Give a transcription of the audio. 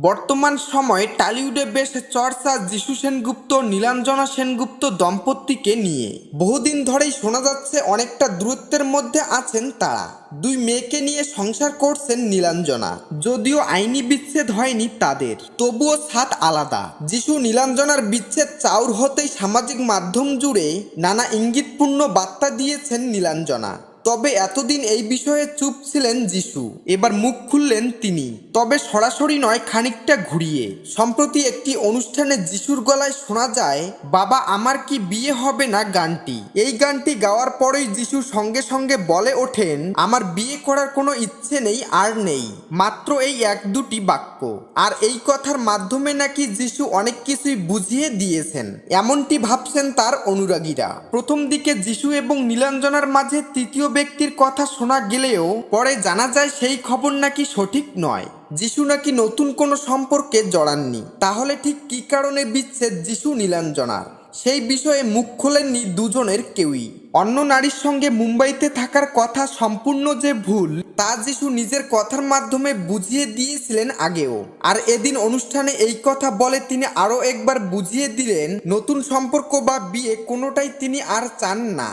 বর্তমান সময়ে টালিউডে বেশ চর্চা যিশু সেনগুপ্ত, নীলাঞ্জনা সেনগুপ্ত দম্পতিকে নিয়ে। বহুদিন ধরেই শোনা যাচ্ছে অনেকটা দূরত্বের মধ্যে আছেন তারা। দুই মেয়েকে নিয়ে সংসার করছেন নীলাঞ্জনা। যদিও আইনি বিচ্ছেদ হয়নি তাদের। তবুও সাত আলাদা। যিশু নীলাঞ্জনার বিচ্ছেদ চাউর হতেই সামাজিক মাধ্যম জুড়ে নানা ইঙ্গিতপূর্ণ বার্তা দিয়েছেন নীলাঞ্জনা। তবে এতদিন এই বিষয়ে চুপ ছিলেন যিশু। এবার মুখ খুললেন তিনি। তবে সরাসরি নয়, খানিকটা ঘুরিয়ে। সম্প্রতি একটি অনুষ্ঠানে যিশুর গলায় শোনা যায়, বাবা, আমার কি বিয়ে হবে না? গানটি। এই গানটি গাওয়ার পরেই যিশু সঙ্গে সঙ্গে বলে ওঠেন, আমার বিয়ে করার কোনো ইচ্ছে নেই, আর নেই। মাত্র এই এক দুটি বাক্য। আর এই কথার মাধ্যমে নাকি যিশু অনেক কিছুই বুঝিয়ে দিয়েছেন। এমনটি ভাবছেন তার অনুরাগীরা। প্রথম দিকে যিশু এবং নীলাঞ্জনার মাঝে তৃতীয় ব্যক্তির কথা শোনা গেলেও পরে জানা যায় সেই খবর নাকি সঠিক নয়। যিশু নাকি নতুন কোনো সম্পর্কে জড়াননি। তাহলে ঠিক কী কারণে বিচ্ছেদ যিশু নীলাঞ্জনার? সেই বিষয়ে মুখ খোলেননি দুজনের কেউই। অন্য নারীর সঙ্গে মুম্বাইতে থাকার কথা সম্পূর্ণ যে ভুল, তা যিশু নিজের কথার মাধ্যমে বুঝিয়ে দিয়েছিলেন আগেও। আর এদিন অনুষ্ঠানে এই কথা বলে তিনি আরও একবার বুঝিয়ে দিলেন, নতুন সম্পর্ক বা বিয়ে কোনোটাই তিনি আর চান না।